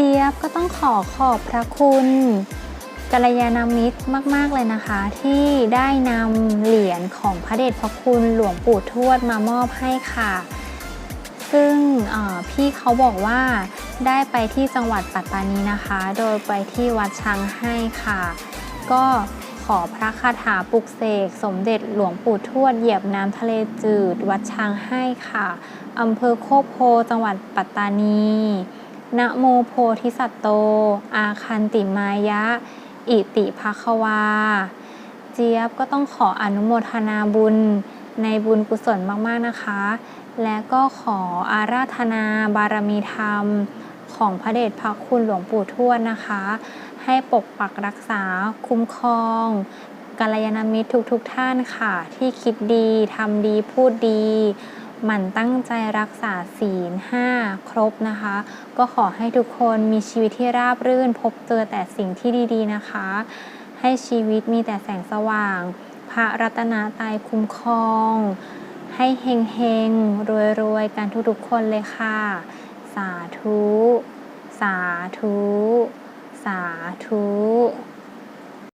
จี๊ยบก็ต้องขอขอบพระคุณกัลยาณมิตรมาก ๆ เลยนะคะ ที่ได้นำเหรียญของพระเดชพระคุณหลวงปู่ทวดมามอบให้ค่ะ ซึ่งพี่เขาบอกว่าได้ไปที่จังหวัดปัตตานีนะคะ โดยไปที่วัดช้างให้ค่ะ ก็ขอพระคาถาปลุกเสกสมเด็จหลวงปู่ทวดเหยียบน้ำทะเลจืด วัดช้างให้ค่ะอำเภอโคกโพจังหวัดปัตตานี นะโมโพธิสัตโต อาคันติมายะ อิติภควา เจี๊ยบก็ต้องขออนุโมทนาบุญในบุญกุศลมาก ๆ นะคะ และก็ขออาราธนาบารมีธรรมของพระเดชพระคุณหลวงปู่ทวดนะคะ ให้ปกปักรักษาคุ้มครองกัลยาณมิตรทุกๆทท่านค่ะ ที่คิดดีทำดีพูดดี หมั่นตั้งใจรักษาศีล5ครบนะคะ ก็ขอให้ทุกคนมีชีวิตที่ราบรื่น พบเจอแต่สิ่งที่ดีๆนะคะ ให้ชีวิตมีแต่แสงสว่าง พระรัตนตรัยคุ้มครอง ให้เฮงเฮงรวยรวยๆกันทุกๆคนเลยค่ะ สาธุ สาธุ สาธุ